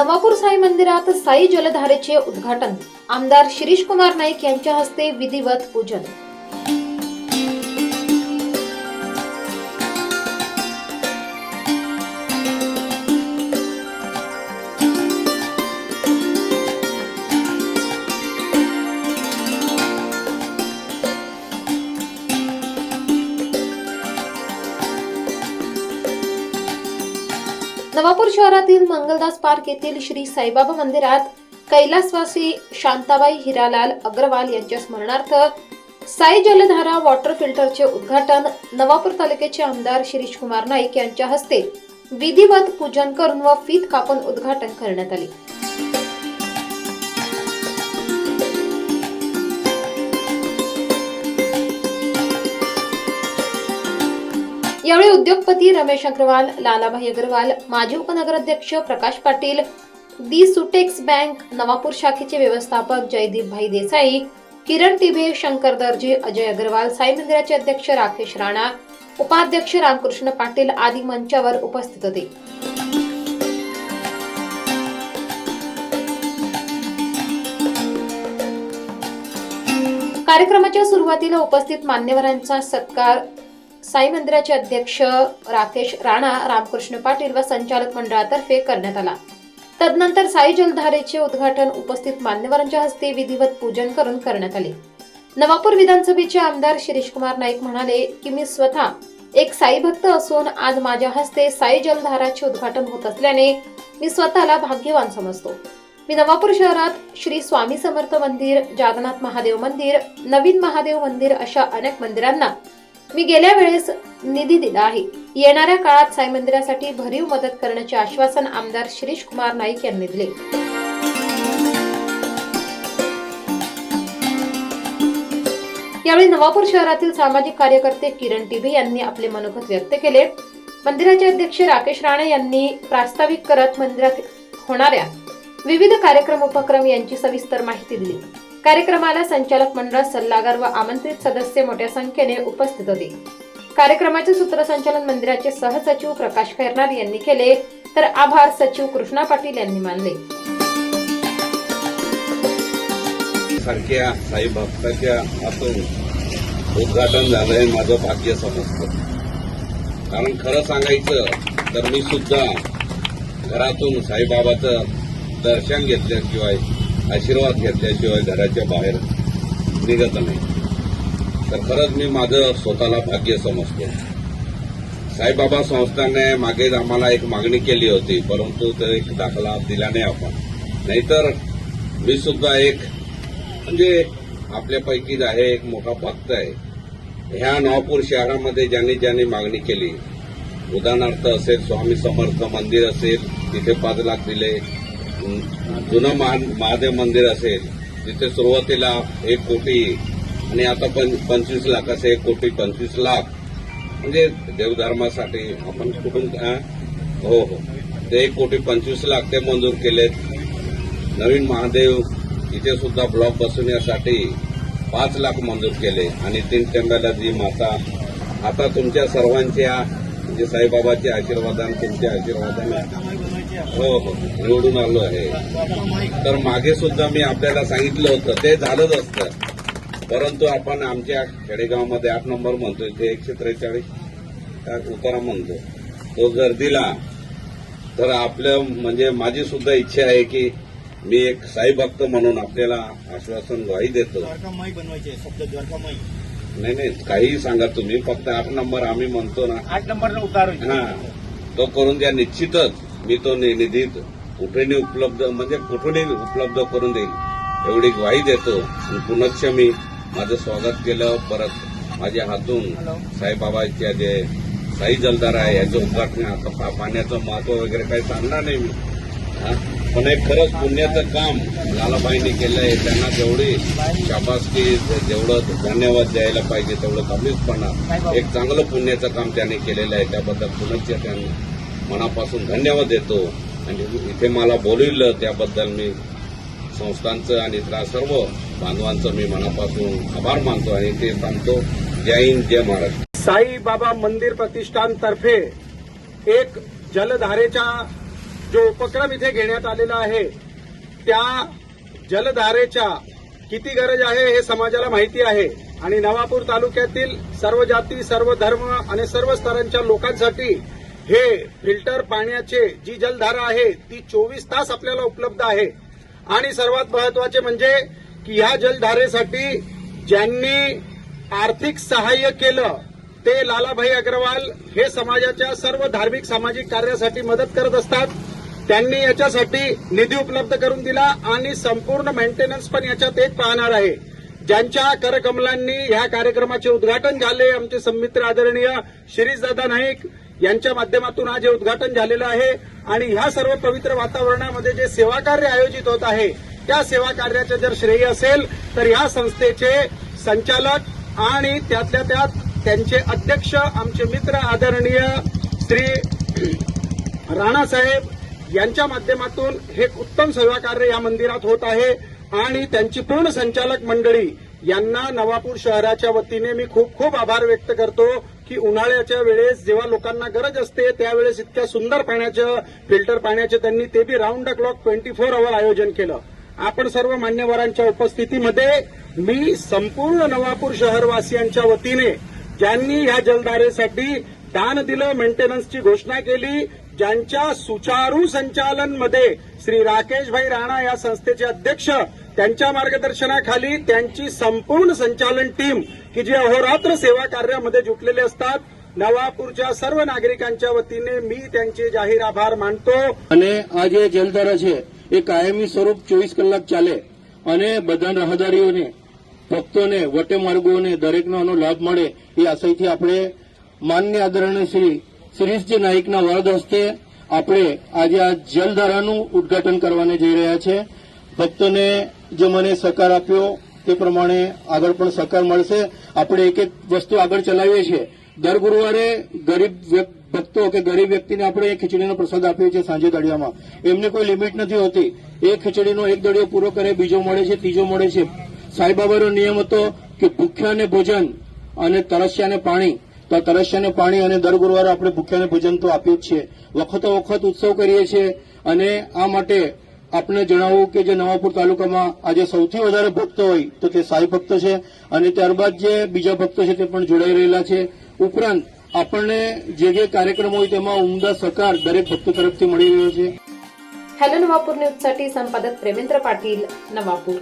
नवापूर साई मंदिरात साई जलधारेचे उद्घाटन. आमदार शिरीष कुमार नाईक यांच्या हस्ते विधिवत पूजन. नवापूर शहरातील मंगलदास पार्क येथील श्री साईबाबा मंदिरात कैलासवासी शांताबाई हिरालाल अग्रवाल यांच्या स्मरणार्थ साई जलधारा वॉटर फिल्टरचे उद्घाटन नवापूर तालुक्याचे आमदार शिरीष कुमार नाईक यांच्या हस्ते विधिवत पूजन करून व फीत कापून उद्घाटन करण्यात आले. यावेळी उद्योगपती रमेश अग्रवाल लालाभाई अग्रवाल माजी उपनगराध्यक्ष प्रकाश पाटील दी सुटेक्स बँक नवापूर शाखेचे व्यवस्थापक जयदीप भाई देसाई किरण टिभे शंकर दर्जे अजय अग्रवाल साई मंदिराचे अध्यक्ष राकेश राणा उपाध्यक्ष रामकृष्ण पाटील आदी मंचावर उपस्थित होते. कार्यक्रमाच्या सुरुवातीला उपस्थित मान्यवरांचा सत्कार साई मंदिराचे अध्यक्ष राकेश राणा रामकृष्ण पाटील व संचालक मंडळातर्फे करण्यात आला. तदनंतर साई जलधारेचे उद्घाटन उपस्थित मान्यवरांच्या हस्ते विधिवत पूजन करून करण्यात आले. नवापूर विधानसभेचे आमदार शिरीष कुमार नाईक म्हणाले की मी स्वतः एक साई भक्त असून आज माझ्या हस्ते साई जलधाराचे उद्घाटन होत असल्याने मी स्वतःला भाग्यवान समजतो. मी नवापूर शहरात श्री स्वामी समर्थ मंदिर जागन्नाथ महादेव मंदिर नवीन महादेव मंदिर अशा अनेक मंदिरांना मी गेल्या वेळेस निधी दिला आहे. येणाऱ्या काळात साई मंदिरासाठी भरीव मदत करण्याचे आश्वासन आमदार शिरीष कुमार नाईक यांनी दिले. यावेळी नवापूर शहरातील सामाजिक कार्यकर्ते किरण टिभे यांनी आपले मनोगत व्यक्त केले. मंदिराचे अध्यक्ष राकेश राणे यांनी प्रास्ताविक करत मंदिरात होणाऱ्या विविध कार्यक्रम उपक्रम यांची सविस्तर माहिती दिली. कार्यक्रमाला संचालक मंडळ सल्लागार व आमंत्रित सदस्य मोठ्या संख्येने उपस्थित होते. कार्यक्रमाचे सूत्रसंचालन मंदिराचे सहसचिव प्रकाश खैरनार यांनी केले तर आभार सचिव कृष्णा पाटील यांनी मानले. सारख्या साई भक्ताच्या हातून उद्घाटन झालंय माझं भाग्य समजतं कारण खरं सांगायचं तर मी सुद्धा घरातून साईबाबाचं दर्शन घेतल्याशिवाय आशीर्वाद घेतल्याशिवाय घराच्या बाहेर निघत नाही. तर खरंच मी माझं स्वतःला भाग्य समजतो. साईबाबा संस्थाने मागे आम्हाला एक मागणी केली होती परंतु तो एक दाखला दिला नाही आपण. नाहीतर मी सुद्धा एक म्हणजे आपल्यापैकीच आहे एक मोठा भक्त आहे. ह्या नवापूर शहरामध्ये ज्यांनी ज्यांनी मागणी केली उदाहरणार्थ असेल स्वामी समर्थ मंदिर असेल तिथे पाच लाख दिले जुनं महा महादेव मंदिर असेल तिथे सुरुवातीला एक कोटी आणि आता पण पंचवीस लाख असे एक कोटी पंचवीस लाख. म्हणजे देवधर्मासाठी आपण कुठून हो हो. ते एक कोटी पंचवीस लाख ते मंजूर केलेत. नवीन महादेव इथे सुद्धा ब्लॉक बसवण्यासाठी पाच लाख मंजूर केले. आणि तीन टेंब्याला जी माता आता तुमच्या सर्वांच्या म्हणजे साईबाबाच्या आशीर्वादान तुमच्या आशीर्वादाने हो हो. निवडून आलो आहे. तर मागे सुद्धा मी आपल्याला सांगितलं होतं ते झालंच असतं. परंतु आपण आमच्या खेडेगावमध्ये आठ नंबर म्हणतो इथे एकशे त्रेचाळीस त्या उतारा म्हणतो. तो जर दिला तर आपलं म्हणजे माझी सुद्धा इच्छा आहे की मी एक साईभक्त म्हणून आपल्याला आश्वासन ग्वाही देतो. द्वारकामाई बनवायचे शब्द द्वारकामाई. नाही नाही काहीही सांगा तुम्ही फक्त आठ नंबर आम्ही म्हणतो ना. आठ नंबरला उतार हा तो करून द्या निश्चितच. मी तो नि- निधीत कुठेही उपलब्ध म्हणजे कुठूनही उपलब्ध करून देईल. एवढी ग्वाही देतो. आणि पुनश्च मी माझं स्वागत केलं. परत माझ्या हातून साईबाबाच्या जे साई जलदार आहे याचं उद्घाटन आता पाण्याचं महत्त्व वगैरे काही सांगणार नाही मी. हा? पण एक खरंच पुण्याचं काम लालाबाईंनी आहे त्यांना जेवढी शाबासकी जेवढं धन्यवाद द्यायला पाहिजे तेवढं कमीच पडणार. एक चांगलं पुण्याचं काम त्यांनी केलेलं आहे त्याबद्दल पुनश्च त्यांना मनापासून धन्यवाद देतो. आणि इथे मला बोलविलं त्याबद्दल मी संस्थांचं आणि त्या सर्व बांधवांचं मी मनापासून आभार मानतो आणि ते सांगतो जय हिंद जय महाराष्ट्र. साई बाबा मंदिर प्रतिष्ठानतर्फे एक जलधारेचा जो उपक्रम इथे घेण्यात आलेला आहे त्या जलधारेच्या किती गरज आहे हे समाजाला माहिती आहे. आणि नवापूर तालुक्यातील सर्व जाती सर्व धर्म आणि सर्व स्तरांच्या लोकांसाठी हे फिल्टर पाण्याचे जी जलधारा आहे ती चोवीस तास आपल्याला उपलब्ध आहे. आणि सर्वात महत्त्वाचे म्हणजे की ह्या जलधारेसाठी ज्यांनी आर्थिक सहाय्य केलं ते लालाभाई अग्रवाल हे समाजाच्या सर्व धार्मिक सामाजिक कार्यासाठी मदत करत असतात. त्यांनी याच्यासाठी निधी उपलब्ध करून दिला आणि संपूर्ण मेंटेनन्स पण याच्यात एक पाहणार आहे. ज्यांच्या करकमलांनी ह्या कार्यक्रमाचे उद्घाटन झाले आमचे संमित्र आदरणीय शिरीषदादा नाईक यांच्या माध्यमातून आज हे उद्घाटन झालेलं आहे. आणि ह्या सर्व पवित्र वातावरणामध्ये जे सेवा कार्य आयोजित होत आहे त्या सेवा कार्याचे जर श्रेय असेल तर ह्या संस्थेचे संचालक आणि त्यातल्या त्यात त्यांचे अध्यक्ष आमचे मित्र आदरणीय श्री राणासाहेब यांच्या माध्यमातून हे उत्तम सेवाकार्य या मंदिरात होत आहे आणि त्यांची पूर्ण संचालक मंडळी यांना नवापूर शहराच्या वतीने मी खूप खूप आभार व्यक्त करतो की उन्हाळ्याच्या वेळेस जेव्हा लोकांना गरज असते त्यावेळेस इतक्या सुंदर पाण्याचं फिल्टर पाण्याचं त्यांनी ते बी round the clock twenty four hour आयोजन केलं. आपण सर्व मान्यवरांच्या उपस्थितीमध्ये मी संपूर्ण नवापूर शहरवासियांच्या वतीने ज्यांनी ह्या जलधारेसाठी दान दिलं मेंटेनन्सची घोषणा केली ज्यांच्या सुचारू संचालनमध्ये श्री राकेशभाई राणा या संस्थेचे अध्यक्ष त्यांच्या मार्गदर्शनाखाली त्यांची संपूर्ण संचालन टीम की जे अहोरात्र सेवा कार्यामध्ये जुटलेले असतात नवापूरच्या सर्व नागरिकांच्या वतीने मी त्यांचे જાહેર આભાર માનતો અને આ જે જલધારા છે એ કાયમી સ્વરૂપ ચોવીસ કલાક ચાલે અને બધા રાહદારીઓને ભક્તોને વટે માર્ગોને દરેકનો આનો લાભ મળે એ આશયથી આપણે માન્ય આદરણીય શ્રી શિરીષજી નાઇકના વરદ હસ્તે આપણે આજે આ જલધારાનું ઉદઘાટન કરવાને જઈ રહ્યા છે. ભક્તોને જે મને સહકાર આપ્યો, તે પ્રમાણે આગળ પણ સહકાર મળશે. આપણે એક એક વસ્તુ આગળ ચલાવીએ છીએ. દર ગુરુવારે ગરીબ ભક્તો કે ગરીબ વ્યક્તિને આપણે ખીચડીનો પ્રસાદ આપીએ છીએ સાંજે દળિયામાં. એમને કોઈ લિમિટ નથી હોતી. એ ખીચડીનો એક દળિયો પૂરો કરે, બીજો મળે છે, ત્રીજો મળે છે. સાંઈબાબાનો નિયમ હતો કે ભૂખ્યાને ભોજન અને તરસ્યાને પાણી. તો આ પાણી અને દર ગુરુવારે આપણે ભૂખ્યાને ભોજન તો આપીએ જ છીએ. વખતો વખત ઉત્સવ કરીએ છીએ અને આ માટે આપને જણાવું કે જે નવાપુર તાલુકામાં આજે સૌથી વધારે ભક્તો હોય તો તે સાંઈ ભક્તો છે અને ત્યારબાદ જે બીજા ભક્તો છે તે પણ જોડાઈ રહેલા છે. ઉપરાંત આપણને જે જે કાર્યક્રમ હોય તેમાં ઉમદા સહકાર દરેક ભક્તો તરફથી મળી રહ્યો છે. હેલો નવાપુર ન્યૂઝ સંપાદક પ્રેમેન્દ્ર પાટીલ, નવાપુર.